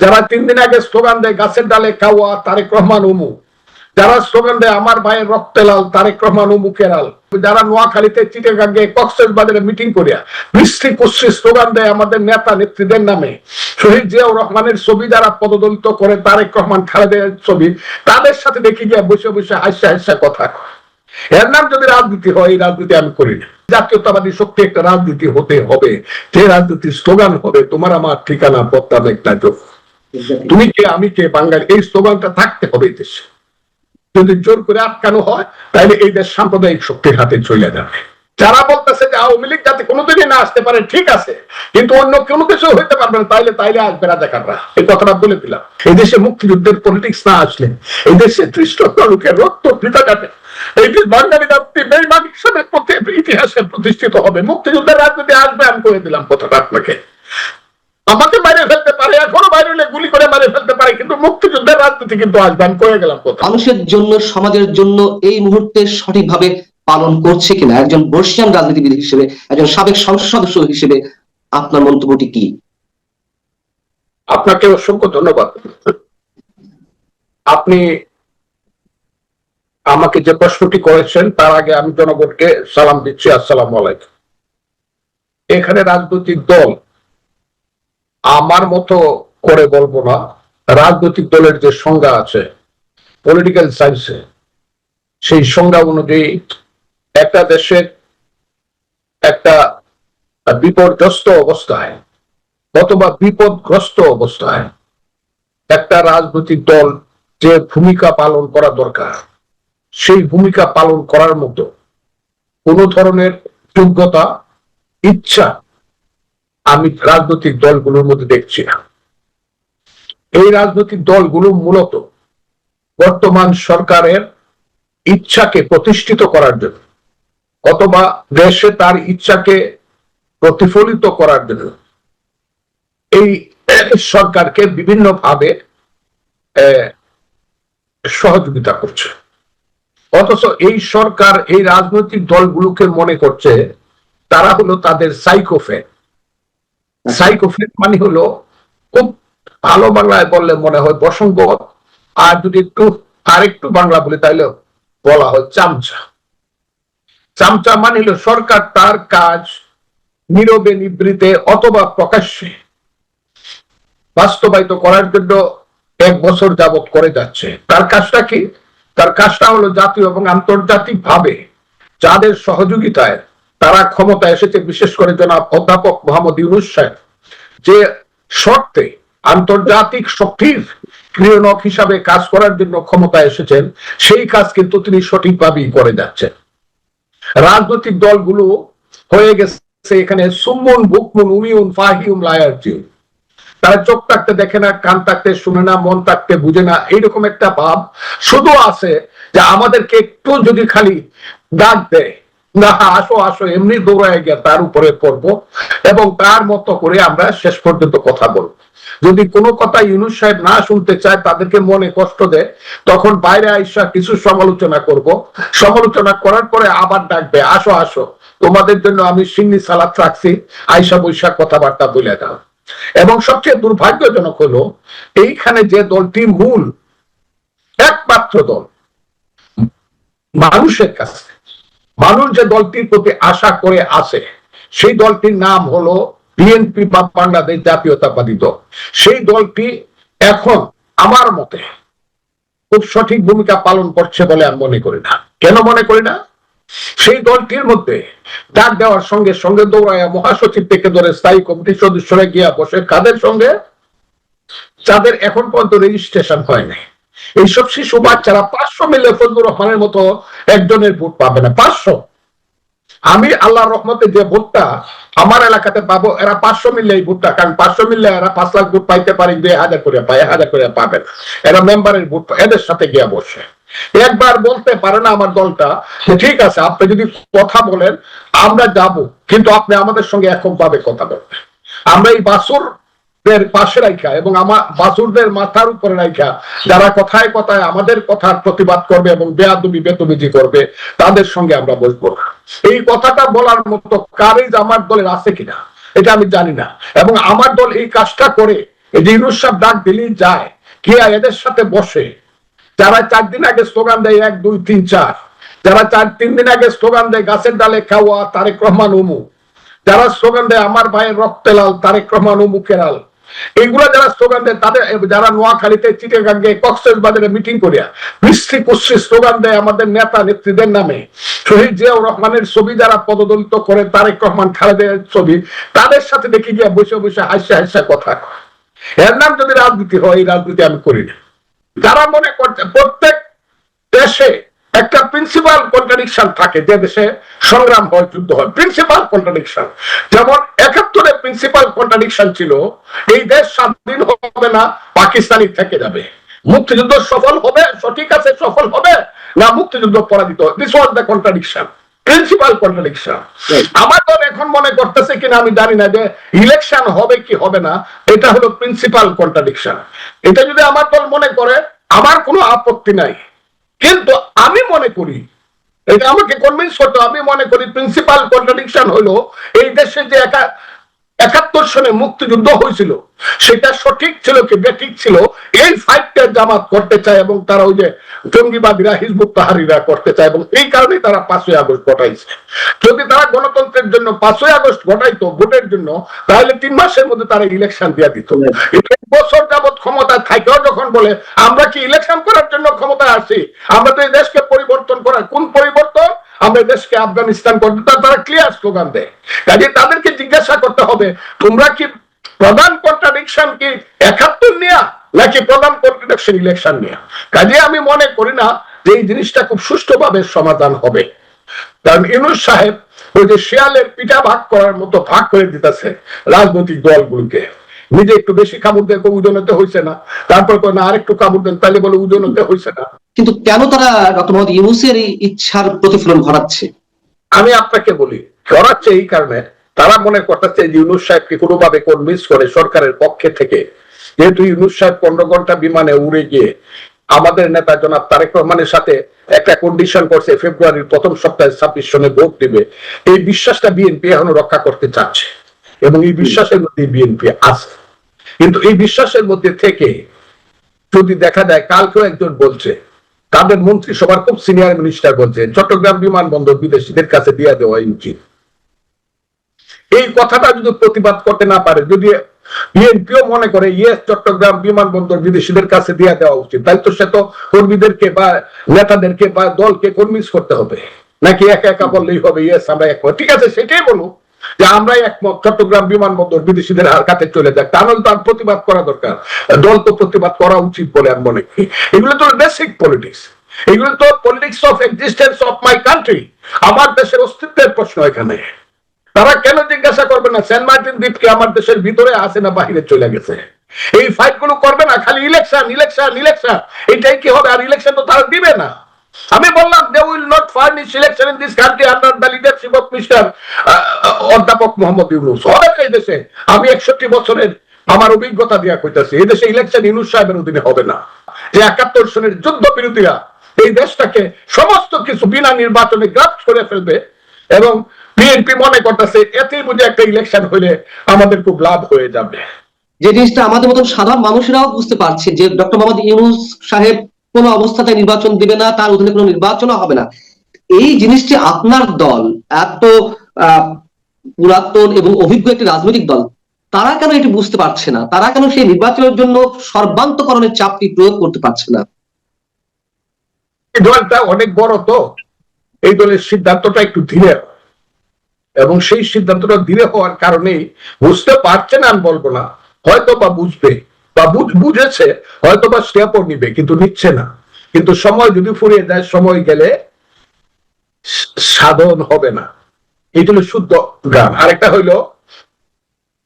যারা তিন দিন আগে স্লোগান দেয়, গাছের ডালে কাওয়া, তারেক রহমান, উমু। যারা স্লোগান দেয়, আমার ভাইয়ের রক্তে লাল, তারেক রহমান উমুকের লাল যারা নোয়াখালীতে চিটেগাঙ্গে কক্সেস বাজারে মিটিং করিয়া বৃষ্টি কুশ্রী স্লোগান দেয়, আমাদের নেতা নেত্রীদের নামে। শহীদ জিয়াউর রহমানের ছবি যারা পদদলিত করে, তারেক রহমান খালেদের ছবি, তাদের সাথে দেখি গিয়া বসে বসে হাসা হাসা কথা এর নাম যদি রাজনীতি হয়, এই রাজনীতি আমি করি না। জাতীয়তাবাদী শক্তি একটা রাজনীতি হতে হবে। যে রাজনীতির স্লোগান হবে, তোমার আমার ঠিকানা পত্তা একটা যোগ তুমি কে আমি কে বাঙালি, এই স্লোগানটা থাকতে হবে এই দেশে। যদি জোর করে আটকানো হয়, তাহলে এই দেশ সাম্প্রদায়িক শক্তির হাতে চলে যাবে। যারা বলতেছে যে আওয়ামী লীগ যাতে কোনোদিনই না আসতে পারে, ঠিক আছে। কিন্তু অন্য কোনো কিছু হইতে পারবে না, তাইলে তাইলে আসবে রাজাকাররা। এই কথাটা বলে দিলাম। এই দেশে মুক্তিযুদ্ধের পলিটিক্স না আসলে, এই দেশে ত্রিশ লক্ষ লোকের রক্ত পিতা যাবে। এই দেশ বাঙালি জাতি বেইমান হিসেবে ইতিহাসে প্রতিষ্ঠিত হবে, মুক্তিযুদ্ধের রাজনীতি আসবে, আমি করে দিলাম কথাটা আপনাকে। আমাকে মারে ফেলতে পারে এখনও বাইরে হলে গুলি করে মারে ফেলতে পারে কিন্তু মুক্তিযুদ্ধের রাজনীতি কিন্তু আসবে আমি করে গেলাম কথা মানুষের জন্য সমাজের জন্য এই মুহূর্তে সঠিকভাবে পালন করছে কিনা? একজন বর্ষিয়ান রাজনীতিবিদ হিসেবে একজন সাবেক সংসদ সদস্য হিসেবে আপনার মন্তব্যটি কি? আপনাকে অসংখ্য ধন্যবাদ। আপনি আমাকে যে প্রশ্নটি করেছেন তার আগে আমি জনগণকে সালাম দিচ্ছি আসসালাম আলাইকুম। এখানে রাজনৈতিক দল আমার মতো করে বলব না, রাজনৈতিক দলের যে সংজ্ঞা আছে পলিটিক্যাল সায়েন্সে সেই সংজ্ঞা অনুযায়ী একটা দেশের একটা বিপর্যস্ত অবস্থায় অথবা বিপদগ্রস্ত অবস্থায় একটা রাজনৈতিক দল যে ভূমিকা পালন করা দরকার, সেই ভূমিকা পালন করার মতো কোনো ধরনের যোগ্যতা, ইচ্ছা আমি রাজনৈতিক দলগুলোর মধ্যে দেখছি না। এই রাজনৈতিক দলগুলো মূলত বর্তমান সরকারের ইচ্ছাকে প্রতিষ্ঠিত করার জন্য, অথবা দেশে তার ইচ্ছাকে প্রতিফলিত করার জন্য এই সরকারকে বিভিন্ন ভাবে সহযোগিতা করছে। অথচ এই সরকার এই রাজনৈতিক দলগুলোকে মনে করছে তারা হলো তাদের সাইকোফেন সাইকোফেন মানে হলো খুব ভালো বাংলায় বললে মনে হয় বসঙ্গত, আর যদি একটু আরেকটু বাংলা বলি তাহলে বলা হয় চামচা। চামচা মানে হলো সরকার তার কাজ নীরবে নিবৃতে অথবা প্রকাশ্যে বাস্তবায়িত করার জন্য এক বছর যাবত করে যাচ্ছে। তার কাজটা কি? তার কাজটা হলো জাতীয় এবং আন্তর্জাতিক ভাবে যাদের সহযোগিতায় তারা ক্ষমতা এসেছে বিশেষ করে জনাব অধ্যাপক মোহাম্মদ ইউনুস সাহেব, যে শর্তে আন্তর্জাতিক শক্তির ক্রিয়নক হিসাবে কাজ করার জন্য ক্ষমতা এসেছেন, সেই কাজ কিন্তু তিনি সঠিকভাবেই করে যাচ্ছেন। রাজনৈতিক দলগুলো হয়ে গেছে এখানে সুমন বুকমুন, উমিউন ফাহিউম লায়ারজিউন। তারা চোখ থাকতে দেখে না, কান থাকতে শুনে না, মন থাকতে বুঝে না, এইরকম একটা ভাব শুধু আছে যে আমাদেরকে একটু যদি খালি ডাক দেয় না, আসো আসো, এমনি দৌড়ায় গিয়ে তার উপরে পড়ব এবং তার মতো করে আমরা শেষ পর্যন্ত কথা বলব। যদি কোনো কথা ইউনুস সাহেব না শুনতে চায়, তাদেরকে মনে কষ্ট দেয়, তখন বাইরে আইসা কিছু সমালোচনা করব। সমালোচনা করার পরে আবার ডাকবে, আসো আসো, তোমাদের জন্য আমি সিন্নি সালাদ রাখছি, আইসা বৈশাখ কথাবার্তা বলে দাও। এবং সবচেয়ে দুর্ভাগ্যজনক হলো, এইখানে যে দলটি মূল, একমাত্র দল, মানুষের কাছে। মানুষ যে দলটির প্রতি আশা করে আছে, সেই দলটির নাম হলো বিএনপি বা বাংলাদেশ জাতীয়তাবাদী দল। সেই দলটি এখন আমার মতে খুব সঠিক ভূমিকা পালন করছে বলে আমি মনে করি না। কেন মনে করি না? সেই দলটির মধ্যে ডাক দেওয়ার সঙ্গে সঙ্গে দৌড়ায় মহাসচিব থেকে ধরে স্থায়ী কমিটির সদস্যরা গিয়া বসে, কাদের সঙ্গে? যাদের এখন পর্যন্ত রেজিস্ট্রেশন হয়নি এইসব শিশু বাচ্চারা পাঁচশো মিলে ফজলুর রহমানের মতো একজনের ভোট পাবে না, পাঁচশো। আমি আল্লাহর রহমতে যে ভোটটা আমার এলাকাতে পাবো, এরা পাঁচশো মিললে এই ভোটটা, কারণ পাঁচশো মিললে এরা পাঁচ লাখ ভোট পাইতে পারে, দুই হাজার করে পায় হাজার করে পাবেন এরা মেম্বারের ভোট এদের সাথে গিয়া বসে। একবার বলতে পারে না আমার দলটা ঠিক আছে, আপনি যদি কথা বলেন, আমরা যাব, কিন্তু আপনি আমাদের সঙ্গে এখন ভাবে কথা বলবেন। আমরা এই বাসুর দের পাশে রাখা এবং আমার বাসুরদের মাথার উপরে রাখা যারা কথায় কথায় আমাদের কথার প্রতিবাদ করবে এবং করবে, তাদের সঙ্গে আমরা বসবো এই কথাটা বলার মতো আমার দলের আছে কিনা, এটা আমি জানি না। এবং আমার দল এই কাজটা করে, এই যে ডাক দিলেই যায় গিয়া এদের সাথে বসে? যারা চার দিন আগে স্লোগান দেয় এক, দুই, তিন, চার, যারা চার, তিন দিন আগে স্লোগান দেয় গাছের ডালে খাওয়া তারেক রহমান উমু, যারা স্লোগান দেয় আমার ভাইয়ের রক্তে লাল তারেক রহমান উমুকের লাল এইগুলো যারা স্লোগান দেয়, তাদের, যারা নোয়াখালীতে চিটেগাঙ্গে কক্সেস বাজারে মিটিং করিয়া বৃষ্টি কুশ্রী স্লোগান দেয় আমাদের নেতা নেত্রীদের নামে, শহীদ জিয়াউর রহমানের ছবি যারা পদদলিত করে, তারেক রহমান খালেদের ছবি, তাদের সাথে দেখি গিয়া বসে বসে হাসে হাসে কথা এর নাম যদি রাজনীতি হয়, এই রাজনীতি আমি করি না। যারা মনে করছে, প্রত্যেক দেশে একটা প্রিন্সিপাল কন্ট্রাডিকশন থাকে যে দেশে সংগ্রাম হয় যুদ্ধ হয়। প্রিন্সিপাল কন্ট্রাডিকশন যেমন একাত্তরে প্রিন্সিপাল কন্ট্রাডিকশন ছিল এই দেশ স্বাধীন হবে না পাকিস্তানি থেকে যাবে। মুক্তিযুদ্ধ সফল হবে সঠিক আছে সফল হবে না মুক্তিযুদ্ধ পরাজিত this was the contradiction principal contradiction আমার দল এখন মনে করতেছে কিনা আমি জানি না যে ইলেকশন হবে কি হবে না এটা হলো প্রিন্সিপাল কন্ট্রাডিকশন এটা যদি আমার দল মনে করে আমার কোনো আপত্তি নাই। কিন্তু আমি মনে করি, এটা আমাকে কনভিন্স করতে আমি মনে করি প্রিন্সিপাল কন্ট্রাডিকশন হলো, এই দেশে যে একা একাত্তর সনে মুক্তিযুদ্ধ হয়েছিল। সেটা সঠিক ছিল কি বেঠিক ছিল, এই ফাইটটা জামাত করতে চায় এবং তারা ওই যে জঙ্গিবাদীরা, হিজবুত তাহারিরা করতে চায় এবং এই কারণে তারা পাঁচই আগস্ট ঘটাইছে। যদি তারা গণতন্ত্রের জন্য পাঁচই আগস্ট ঘটাইতো ভোটের জন্য, তাহলে তিন মাসের মধ্যে তারা ইলেকশন দিয়ে দিত। বছর যাবৎ ক্ষমতায় থাকেও যখন বলে, আমরা কি ইলেকশন করার জন্য ক্ষমতায় আসি আমরা তো এই দেশকে পরিবর্তন করার কোন পরিবর্তন? আমরা দেশকে আফগানিস্তান করতে তারা ক্লিয়ার স্লোগান দেয়। কাজে তাদেরকে জিজ্ঞাসা করতে হবে, তোমরা কি প্রধান কন্ট্রাডিকশন কি একাত্তর নিয়া, নাকি প্রধান কন্ট্রাডিকশন ইলেকশন নিয়া? কাজে আমি মনে করি না যে এই জিনিসটা খুব সুষ্ঠুভাবে সমাধান হবে। কারণ ইনুস সাহেব ওই যে শিয়ালের পিঠা ভাগ করার মতো ভাগ করে দিতেছে রাজনৈতিক দলগুলোকে। নিজে একটু বেশি কামড় দিয়ে উজনতে হয়েছে না, তারপর না, আরেকটু কামড় দেন তাহলে বলে উজনতে হয়েছে না। কিন্তু কেন তারা ডক্টর মোহাম্মদ ইউনুসের এই ইচ্ছার প্রতিফলন ঘটাচ্ছে? আমি আপনাকে বলি করাচ্ছে এই কারণে তারা মনে করতেছে যে ইউনুস সাহেবকে কোনোভাবে কনভিন্স করে সরকারের পক্ষে থেকে। যেহেতু ইউনুস সাহেব পনেরো ঘণ্টা বিমানে উড়ে গিয়ে আমাদের নেতা জনাব তারেক রহমানের সাথে একটা কন্ডিশন করছে, ফেব্রুয়ারির প্রথম সপ্তাহে ছাব্বিশ সনে ভোট দিবে। এই বিশ্বাসটা বিএনপি এখনও রক্ষা করতে চাচ্ছে। এবং এই বিশ্বাসের মধ্যে বিএনপি আছে। কিন্তু এই বিশ্বাসের মধ্যে থেকে যদি দেখা যায়, কালকেও একজন বলছে তাদের মন্ত্রিসভার খুব সিনিয়র মিনিস্টার বলছে, চট্টগ্রাম বিমানবন্দর বিদেশিদের কাছে দিয়ে দেওয়া উচিত। এই কথাটা যদি প্রতিবাদ করতে না পারে, যদি বিএনপিও মনে করে, ইয়েস, চট্টগ্রাম বিমানবন্দর বিদেশিদের কাছে দিয়ে দেওয়া উচিত, তাই তো সে তো কর্মীদেরকে বা নেতাদেরকে বা দলকে কনভিন্স করতে হবে। নাকি একা একা বললেই হবে, ইয়েস, আমরা একমত। ঠিক আছে, সেটাই বলুন যে আমরাই একমত, চট্টগ্রাম বিমানবন্দর বিদেশিদের হার কাছে চলে যাক। তাহলে তার প্রতিবাদ করা দরকার। দল তো প্রতিবাদ করা উচিত বলে আমি মনে করি। এগুলো তো বেসিক পলিটিক্স এগুলো তো politics of existence of my country আমার দেশের অস্তিত্বের প্রশ্ন এখানে। তারা কেন জিজ্ঞাসা করবে না? সেন্ট মার্টিন দ্বীপ কি আমার দেশের ভিতরে আছে না বাহিরে চলে গেছে? এই ফাইটগুলো করবে না? খালি ইলেকশন ইলেকশন ইলেকশন এটাই কি হবে? আর ইলেকশন তো তারা দিবে না। আমি বললাম they will not furnish election in this country under the leadership of mister অধ্যাপক মোহাম্মদ ইউনুস। হবে এই দেশে আমি একষট্টি বছরের আমার অভিজ্ঞতা দিয়া কইতাছি, এই দেশে ইলেকশন ইউনুস সাহেবের অধীনে হবে না। যে একাত্তর সনের যুদ্ধ বিরোধীরা এই দেশটাকে সমস্ত কিছু বিনা নির্বাচনে গ্রাফট করে ফেলবে এবং বিএনপি মনে করতেছে এতেই বুঝে একটা ইলেকশন হইলে আমাদের খুব লাভ হয়ে যাবে। যে জিনিসটা আমাদের মতন সাধারণ মানুষেরাও বুঝতে পারছে যে ডক্টর মোহাম্মদ ইউনুস সাহেব কোন অবস্থাতে নির্বাচন দিবে না, তার অধীনে কোনো নির্বাচনও হবে না। এই জিনিসটি আপনার দল, এত পুরাতন এবং অভিজ্ঞ একটি রাজনৈতিক দল, তারা কেন এটি বুঝতে পারছে না? তারা কেন সেই নির্বাচনের জন্য সর্বান্তকরণের চাপটি প্রয়োগ করতে পারছে না? এই দলটা অনেক বড় তো। এই দলের সিদ্ধান্তটা একটু ধীরে এবং সেই সিদ্ধান্তটা ধীরে হওয়ার কারণে বুঝতে পারছে না, আমি বলব না। হয়তো বা বুঝবে। বা বুঝেছে হয়তো বা স্টেপও নিবে, কিন্তু নিচ্ছে না। কিন্তু সময় যদি ফুরিয়ে যায়, সময় গেলে সাধন হবে না। এই হলো শুদ্ধ গান আরেকটা হইল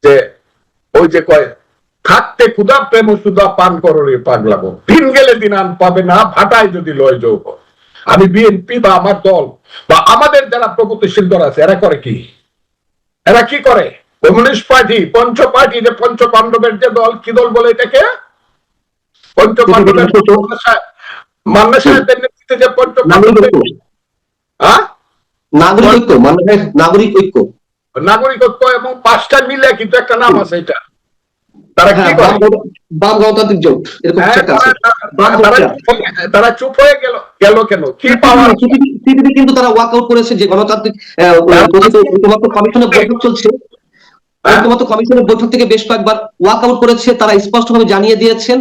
যে, ওই যে কয়, থাকতে ক্ষুদা প্রেম সুদা পান করো রে পাগলাবো দিন গেলে দিন আন পাবে না, ভাটায় যদি লয় যৌব আমি বিএনপি বা আমার দল বা আমাদের যারা প্রগতিশীল দল আছে, এরা করে কি? এরা কি করে? কমিউনিস্ট পার্টি পঞ্চ পার্টি যে পঞ্চ পাণ্ডবের যে দল কি দল বলে এটাকে? পঞ্চ পাণ্ডবের মান্না সাহেব- মান্না সাহেবদের নেতৃত্বে যে পঞ্চ পাণ্ডবের হ্যাঁ? নাগরিক ঐক্য মানে নাগরিক ঐক্য। নাগরিক ঐক্য এবং পাঁচটা মিলে কিন্তু একটা নাম আছে এটা। তারা কি হ্যাঁ বাম গণতান্ত্রিক জোট এরকম হ্যাঁ, একটা আছে। তারা- চুপ হয়ে- গেল গেল কেন? কি পাওয়ার কিন্তু তারা ওয়াক আউট করেছে যে গণতান্ত্রিক কমিশনের বৈঠক চলছে। ঐক্যমত্য কমিশনের বৈঠক থেকে বেশ কয়েকবার ওয়াক আউট করেছে, তারা স্পষ্টভাবে জানিয়ে দিয়েছেন।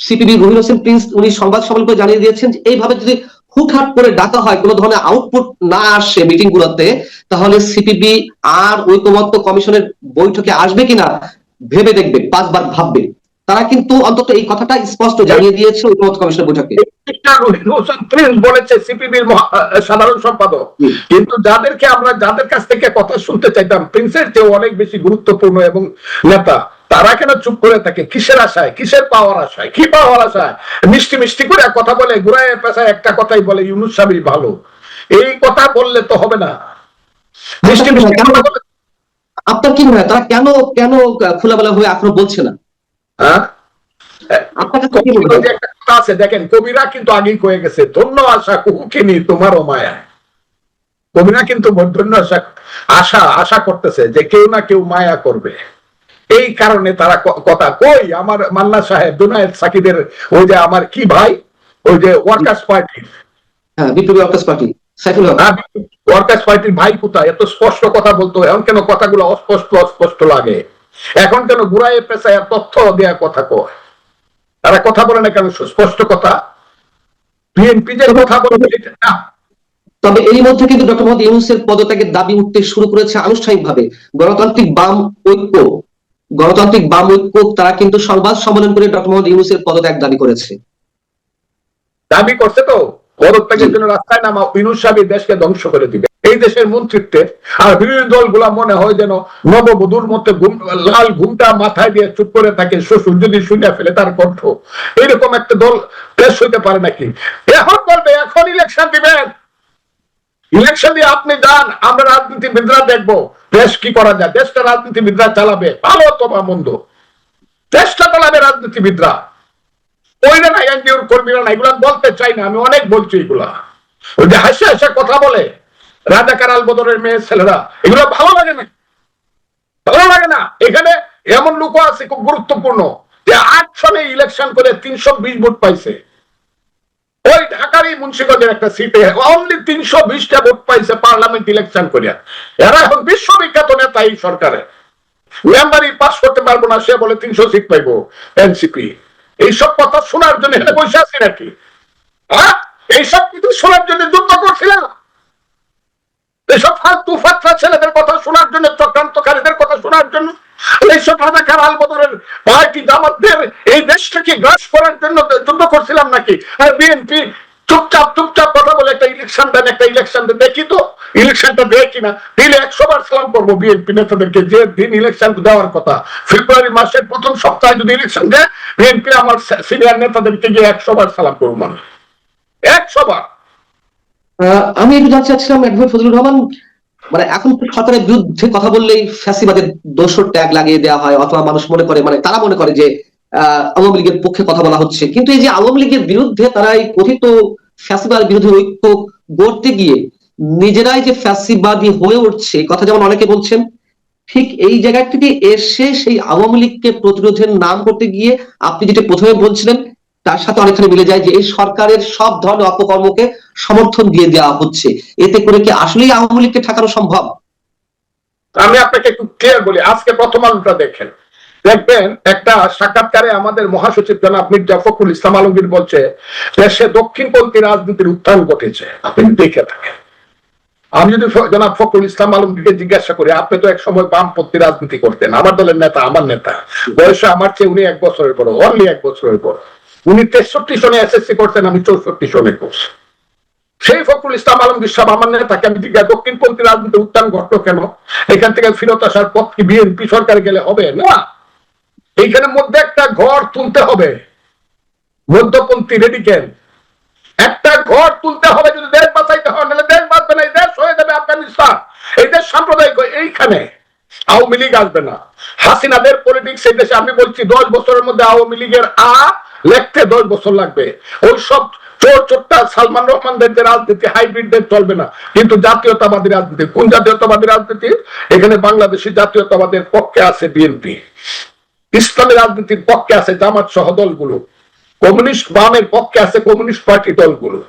সিপিবি রহিল হোসেন প্রিন্স, উনি সংবাদ সম্মেলন জানিয়ে দিয়েছেন এইভাবে যদি হুটহাট করে ডাকা হয়, কোনো ধরনের আউটপুট না আসে মিটিং গুলোতে তাহলে সিপিবি আর ঐক্যমত্য কমিশনের বৈঠকে আসবে কিনা ভেবে দেখবে, পাঁচবার ভাববে। তারা কিন্তু অন্তত এই কথাটা স্পষ্ট জানিয়ে দিয়েছে ঐক্যমত্য কমিশনের বৈঠকে। বলেছে সিপিবির সাধারণ সম্পাদক। কিন্তু যাদেরকে আমরা যাদের কাছ থেকে কথা শুনতে চাইতাম প্রিন্সের অনেক বেশি গুরুত্বপূর্ণ এবং নেতা তারা কেন চুপ করে থাকে? কিসের আশায়? কিসের পাওয়ার আশায়? কি পাওয়ার আশায়? মিষ্টি মিষ্টি করে কথা বলে ঘুরায় পেশায় একটা কথাই বলে ইউনুস ভালো। এই কথা বললে তো হবে না। মিষ্টি মিষ্টি আপনার কি মনে হয়? তারা কেন কেন খোলাবেলা হয়ে এখনও বলছে না? হ্যাঁ? আছে দেখেন কবিরা কিন্তু আগেই কয়ে গেছে ধন্য আশা তোমারও মায়া কবিরা কিন্তু ধন্য আশা আশা আশা করতেছে যে কেউ না কেউ মায়া করবে। এই কারণে তারা কথা কই আমার মান্না সাহেব জুনায়েদ সাকিদের ওই যে আমার কি ভাই? ওই যে ওয়ার্কার্স হ্যাঁ বিপ্লবী ওয়ার্কার্স পার্টি সাইফুল হক। ওয়ার্কার্স পার্টির ভাই কোথায়? এত স্পষ্ট কথা বলতো এখন কেন কথাগুলো অস্পষ্ট অস্পষ্ট লাগে? এখন কেন ঘুরায় পেশায় তথ্য দেয়া কথা কয়? তারা কথা বলে না কেন? সুস্পষ্ট কথা। বিএনপি যে কথা এটা না। তবে এই মধ্যে কিন্তু ডক্টর মোহাম্মদ ইউনুসের পদত্যাগের দাবি উঠতে শুরু করেছে আনুষ্ঠানিকভাবে। গণতান্ত্রিক বাম ঐক্য। গণতান্ত্রিক বাম ঐক্য তারা কিন্তু সংবাদ সম্মেলন করে ডক্টর মোহাম্মদ ইউনুসের পদত্যাগ দাবি করেছে। দাবি করছে তো? পদত্যাগের জন্য রাস্তায় নামা ইনুস সাহেব দেশকে ধ্বংস করে দিবে। এই দেশের মন্ত্রিত্বে আর বিরোধী দলগুলা মনে হয় যেন নববধূর মধ্যে লাল ঘুমটা মাথায় দিয়ে চুপ করে থাকে, শ্বশুর যদি শুনে ফেলে তার কণ্ঠ। এরকম একটা দল পেশ হইতে পারে নাকি? এখন বলবে, এখন ইলেকশন দিবেন। ইলেকশন দিয়ে আপনি যান, আমরা রাজনীতিবিদরা দেখব দেশ কি করা যায়। দেশটা রাজনীতিবিদরা চালাবে, ভালো অথবা মন্দ। দেশটা চালাবে রাজনীতিবিদরা। ওইরা না এনজিওর কর্মীরা না এগুলা বলতে চাই না, আমি অনেক বলছি এগুলা। ওই যে হাসি হাসে কথা বলে রাজাকার আল বদরের মেয়ে ছেলেরা, এগুলো ভালো লাগে না। ভালো লাগে না। এখানে এমন লোক আছে খুব গুরুত্বপূর্ণ, যে আট সনে ইলেকশন করে তিনশো বিশ ভোট পাইছে। ওই ঢাকারই মুন্সিগঞ্জের একটা সিটে অনলি তিনশো বিশটা ভোট পাইছে পার্লামেন্ট ইলেকশন করিয়া। এরা এখন বিশ্ববিখ্যাত নেতা এই সরকারে মেম্বারই পাস করতে পারব না, সে বলে তিনশো সিট পাইবো এনসিপি। এইসব কথা শোনার জন্য বসে আছি নাকি? হ্যাঁ? এইসব কিন্তু শোনার জন্য যুদ্ধ করছিলাম। এইসব ফালতু ছেলেদের কথা শোনার জন্য, চক্রান্তকারীদের কথা শোনার জন্য, এইসব রাজাকার আলবদরের পার্টি জামাতদের এই দেশটাকে গ্রাস করার জন্য যুদ্ধ করছিলাম নাকি? আর বিএনপি চুপচাপ চুপচাপ কথা বলে একটা ইলেকশন দেন, একটা ইলেকশন দেন। দেখি তো ইলেকশনটা দেয় কিনা? দিলে একশো বার সালাম করব বিএনপি নেতাদেরকে যে দিন ইলেকশন দেওয়ার কথা। ফেব্রুয়ারি মাসের প্রথম সপ্তাহে যদি ইলেকশন দেয়, বিএনপি আমার সিনিয়র নেতাদেরকে গিয়ে একশো বার সালাম করব মানে একশো বার। আমি একটু জানতে চাচ্ছিলাম অ্যাডভোকেট ফজলুর রহমান মানে এখন সরকারের বিরুদ্ধে কথা বললেই ফ্যাসিবাদের দোষর ট্যাগ লাগিয়ে দেওয়া হয়, অথবা মানুষ মনে করে মানে তারা মনে করে যে আওয়ামী লীগের পক্ষে কথা বলা হচ্ছে। কিন্তু এই যে আওয়ামী লীগের বিরুদ্ধে তারা এই কথিত ফ্যাসিবাদ বিরোধী ঐক্য গড়তে গিয়ে নিজেরাই যে ফ্যাসিবাদী হয়ে উঠছে কথা যেমন অনেকে বলছেন, ঠিক এই জায়গা থেকে এসে সেই আওয়ামী লীগকে প্রতিরোধের নাম করতে গিয়ে আপনি যেটা প্রথমে বলছিলেন তার সাথে অনেকখানি মিলে যায় যে এই সরকারের সব ধরনের অপকর্মকে সমর্থন দিয়ে দেওয়া হচ্ছে। এতে করে কি আসলেই আওয়ামী লীগকে ঠেকানো সম্ভব? আমি আপনাকে একটু ক্লিয়ার বলি। আজকে প্রথম আলোটা দেখেন। দেখবেন একটা সাক্ষাৎকারে আমাদের মহাসচিব জনাব মির্জা ফখরুল ইসলাম আলমগীর বলছে দেশে দক্ষিণপন্থী রাজনীতির উত্থান ঘটেছে। আপনি দেখে থাকেন। আমি যদি জনাব ফখরুল ইসলাম আলমগীরকে জিজ্ঞাসা করি, আপনি তো এক সময় বামপন্থী রাজনীতি করতেন। আমার দলের নেতা, আমার নেতা। বয়সে আমার চেয়ে উনি এক বছরের বড়, অনলি এক বছরের বড়। উনি তেষট্টি সনে এসএসসি করতেন আমি চৌষট্টি সনে করছি। সেই ফখরুল ইসলাম আলমগীর সাহেব আমার নেতাকে আমি জিজ্ঞাসা, দক্ষিণপন্থী রাজনীতি উত্থান ঘটলো কেন? এখান থেকে ফিরত আসার পথ কি বিএনপি সরকার গেলে হবে? না। এইখানে মধ্যে একটা ঘর তুলতে হবে। মধ্যপন্থী রেডিকেল একটা ঘর তুলতে হবে, যদি দেশ বাঁচাইতে হয়, নাহলে দেশ বাঁচবে না, এই দেশ হয়ে যাবে আফগানিস্তান। এই দেশ সাম্প্রদায়িক, এইখানে আওয়ামী লীগ আসবে না। হাসিনাদের পলিটিক্স এই দেশে, আমি বলছি দশ বছরের মধ্যে আওয়ামী লীগের আ লেখতে দশ বছর লাগবে। ওই সব চোর চোরটা সালমান রহমানদের যে রাজনীতি, হাইব্রিডদের চলবে না। কিন্তু জাতীয়তাবাদী রাজনীতি, কোন জাতীয়তাবাদী রাজনীতি? এখানে বাংলাদেশি জাতীয়তাবাদের পক্ষে আছে বিএনপি ইসলামী রাজনীতির পক্ষে আছে জামাত সহ দলগুলো। কমিউনিস্ট বামের পক্ষে আছে কমিউনিস্ট পার্টি দলগুলো।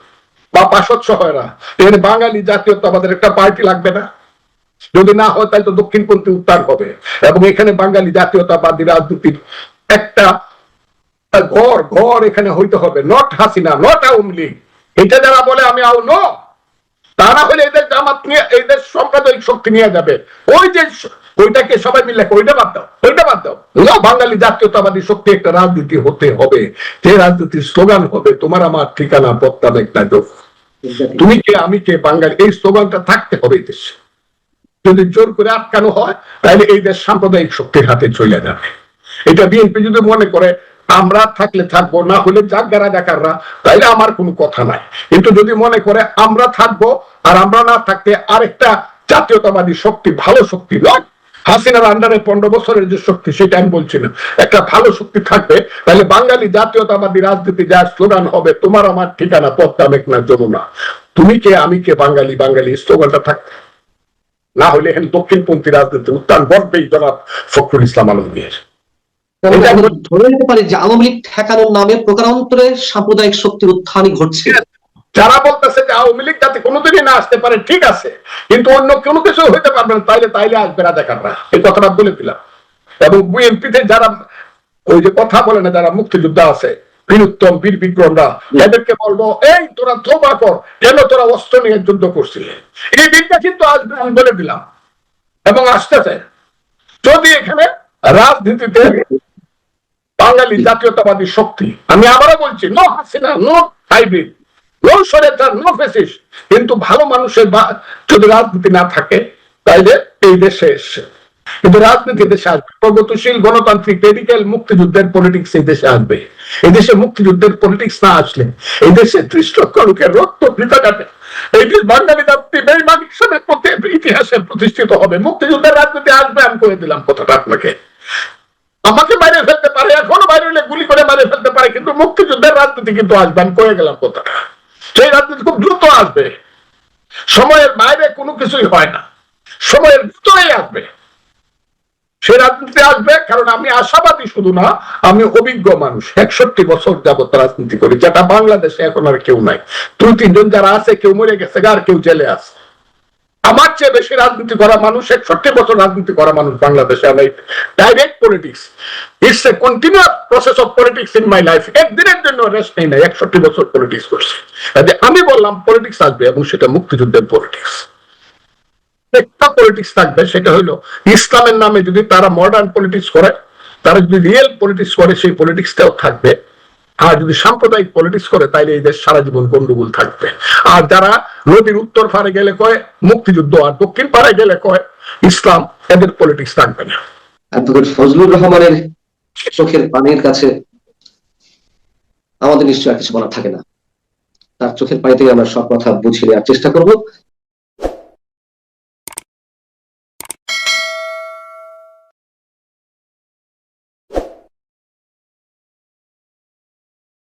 বা পাশদ সহেরা এখানে বাঙালি জাতীয়তাবাদের একটা পার্টি লাগবে না। যদি না হয়, তাহলে তো দক্ষিণপন্থী উত্তান হবে। এবং এখানে বাঙালি জাতীয়তাবাদী রাজনীতির একটা ঘর ঘর এখানে হইতে হবে নট হাসিনা নট আওয়ামী লীগ। এটা যারা বলে আমি আও নো। তা না হলে এদের জামাত নিয়ে এদের সাম্প্রদায়িক শক্তি নিয়ে যাবে। ওই যে ওইটাকে সবাই মিলে ওইটা বাদ দাও ওইটা বাদ দাও। না, বাঙালি জাতীয়তাবাদী শক্তি একটা রাজনীতি হতে হবে। যে রাজনীতির স্লোগান হবে তোমার আমার ঠিকানা পত্তাম একটা যোগ তুমি কে আমি কে বাঙালি এই স্লোগানটা থাকতে হবে এই দেশে। যদি জোর করে আটকানো হয় তাহলে এই দেশ সাম্প্রদায়িক শক্তির হাতে চলে যাবে। এটা বিএনপি যদি মনে করে আমরা থাকলে থাকব, না হলে যাক যারা দেখাররা তাইলে আমার কোনো কথা নাই। কিন্তু যদি মনে করে আমরা থাকব আর আমরা না থাকতে আরেকটা জাতীয়তাবাদী শক্তি, ভালো শক্তি নয় হাসিনার আন্ডারে পনেরো বছরের যে শক্তি, সেটা আমি বলছি না। একটা ভালো শক্তি থাকবে তাহলে বাঙালি জাতীয়তাবাদী রাজনীতি যা স্লোগান হবে, তোমার আমার ঠিকানা পদ্মা মেঘনা যমুনা। তুমি কে, আমি কে, বাঙালি বাঙালি স্লোগানটা থাকবে না হলে এখানে দক্ষিণপন্থী রাজনীতি উত্থান ঘটবেই জনাব ফখরুল ইসলাম আলমগীর তাহলে এটা আমরা আমরা- ধরে নিতে পারি যে আওয়ামী লীগ ঠেকানোর নামে প্রকারান্তরে সাম্প্রদায়িক শক্তির উত্থানই ঘটছে। যারা বলতেছে যে আওয়ামী লীগ যাতে কোনোদিনই না আসতে পারে ঠিক আছে। কিন্তু অন্য কোনো কিছু হইতে পারবে না তাইলে তাইলে আসবে না দেখাররা এই কথাটা বলে দিলাম। এবং বিএনপিতে যারা ওই যে কথা বলে না যারা মুক্তিযোদ্ধা আছে বীরুত্তম বীর বিক্রমরা এদেরকে বলব এই তোরা তোবা কর কেন তোরা অস্ত্র নিয়ে যুদ্ধ করছিলি? এই দিনটা কিন্তু আসবে আমি বলে দিলাম। এবং আসতেছে। যদি এখানে রাজনীতিতে বাঙালি জাতীয়তাবাদী শক্তি। আমি আবারও বলছি, no Hasina, no hybrid no সরেটার no fascist কিন্তু ভালো মানুষের যদি রাজনীতি না থাকে, তাইলে এই দেশে এসছে। কিন্তু রাজনীতি দেশে আসবে। প্রগতিশীল গণতান্ত্রিক রেডিক্যাল মুক্তিযুদ্ধের পলিটিক্স এই দেশে আসবে। এই দেশে মুক্তিযুদ্ধের পলিটিক্স না আসলে, এই দেশে ত্রিশ লক্ষ লোকের রক্ত বৃথা যাবে এই দেশ বাঙালি জাতি বেইমান হিসেবে ইতিহাসে প্রতিষ্ঠিত হবে। মুক্তিযুদ্ধের রাজনীতি আসবে, আমি করে দিলাম কথাটা আপনাকে। আমাকে বাইরে ফেলতে পারে, এখনও বাইরে হলে গুলি করে বাইরে ফেলতে পারে, কিন্তু মুক্তিযুদ্ধের রাজনীতি কিন্তু আসবে, আমি কয়ে গেলাম কথাটা। সেই রাজনীতি খুব দ্রুত আসবে। সময়ের বাইরে কোনো কিছুই হয় না। সময়ের ভিতরেই আসবে। সে রাজনীতি আসবে, কারণ আমি আশাবাদী শুধু না, আমি অভিজ্ঞ মানুষ। একষট্টি বছর যাবত রাজনীতি করি, যেটা বাংলাদেশে এখন আর কেউ নাই। দুই তিনজন যারা আছে, কেউ মরে গেছে, আর কেউ জেলে আছে। আমার চেয়ে বেশি রাজনীতি করা মানুষ একষট্টি বছর রাজনীতি করা মানুষ বাংলাদেশে আমি direct politics it's a continuous process of politics in my life একদিনের জন্য রেস্ট নেই না একষট্টি বছর পলিটিক্স করছি। আমি বললাম পলিটিক্স আসবে এবং সেটা মুক্তিযুদ্ধের পলিটিক্স একটা পলিটিক্স থাকবে, সেটা হলো ইসলামের নামে যদি তারা মডার্ন পলিটিক্স করে, তারা যদি রিয়েল পলিটিক্স করে, সেই পলিটিক্সটাও থাকবে। আর যদি সাম্প্রদায়িক পলিটিক্স করে, তাইলে এই দেশ সারা জীবন গন্ডগোল থাকবে। আর যারা নদীর উত্তর পারে গেলে কয়, মুক্তিযুদ্ধ, আর দক্ষিণ পারে গেলে কয়, ইসলাম এদের পলিটিক্স থাকবে না। ফজলুর রহমানের চোখের পানির কাছে আমাদের নিশ্চয় আর কিছু বলার থাকে না। তার চোখের থেকে আমরা সব কথা বুঝিয়ে নেওয়ার চেষ্টা করব।